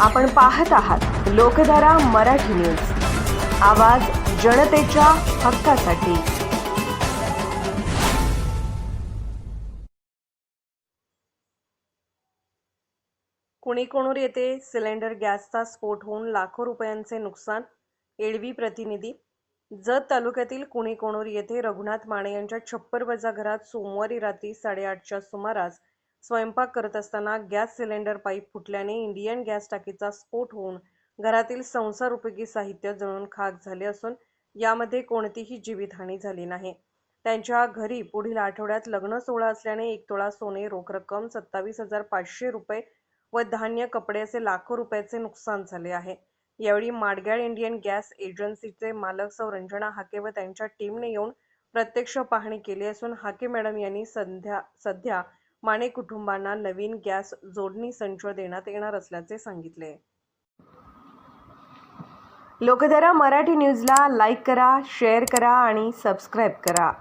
आपण पाहत आहात लोकधारा मराठी न्यूज. आवाज जनतेच्या हक्कासाठी. कुणीकोणूर येथे सिलेंडर गॅसचा स्फोट होऊन लाखो रुपयांचे नुकसान? एडवी प्रतिनिधी. जत तालुक्यातील कुणीकोणूर येथे रघुनाथ माने यांच्या छप्पर वजा घरात सोमवारी रात्री साडेआठच्या सुमारास स्वयंपाक करत असताना गॅस सिलेंडर पाईप फुटल्याने इंडियन गॅस टाकीचा स्फोट होऊन घरातील संसार उपयोगी साहित्य जळून खाक झाले असून यामध्ये कोणतीही जीवितहानी झाली नाही. त्यांच्या घरी पुढील आठवड्यात लग्न सोहळा असल्याने एक तोळा सोने रोख रक्कम सत्तावीस हजार पाचशे रुपये व धान्य कपडे असे लाखो रुपयाचे नुकसान झाले आहे. यावेळी माडग्याळ इंडियन गॅस एजन्सीचे मालक सौ रंजना हाके व त्यांच्या टीमने येऊन प्रत्यक्ष पाहणी केली असून हाके मॅडम यांनी सध्या सध्या माने कुटुंबांना नवीन गॅस जोडणी संच देण्यात येणार असल्याचे सांगितले. लोकधारा मराठी न्यूजला लाईक करा शेअर करा आणि सबस्क्राईब करा.